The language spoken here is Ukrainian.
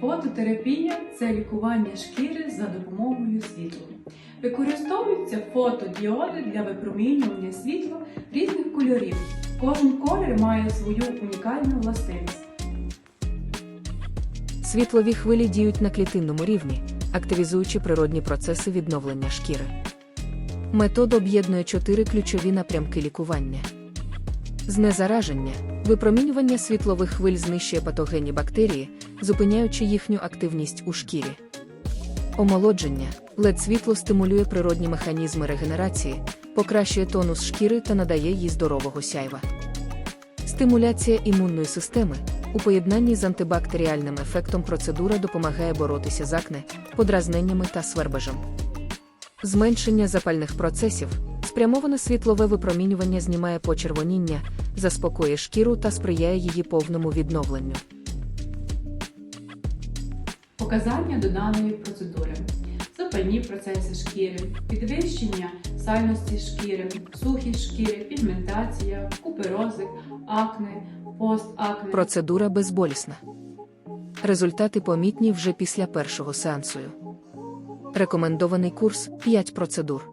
Фототерапія це лікування шкіри за допомогою світла. Використовуються фотодіоди для випромінювання світла різних кольорів. Кожен колір має свою унікальну властивість. Світлові хвилі діють на клітинному рівні, активізуючи природні процеси відновлення шкіри. Метод об'єднує чотири ключові напрямки лікування. Знезараження, випромінювання світлових хвиль знищує патогенні бактерії, зупиняючи їхню активність у шкірі. Омолодження led світло стимулює природні механізми регенерації, покращує тонус шкіри та надає їй здорового сяйва. Стимуляція імунної системи у поєднанні з антибактеріальним ефектом процедура допомагає боротися з акне, подразненнями та свербежем. Зменшення запальних процесів, спрямоване світлове випромінювання знімає почервоніння, заспокоює шкіру та сприяє її повному відновленню. Показання до даної процедури. Запальні процеси шкіри, підвищення сальності шкіри, сухість шкіри, пігментація, куперозик, акне, постакне. Процедура безболісна. Результати помітні вже після першого сеансу. Рекомендований курс 5 процедур.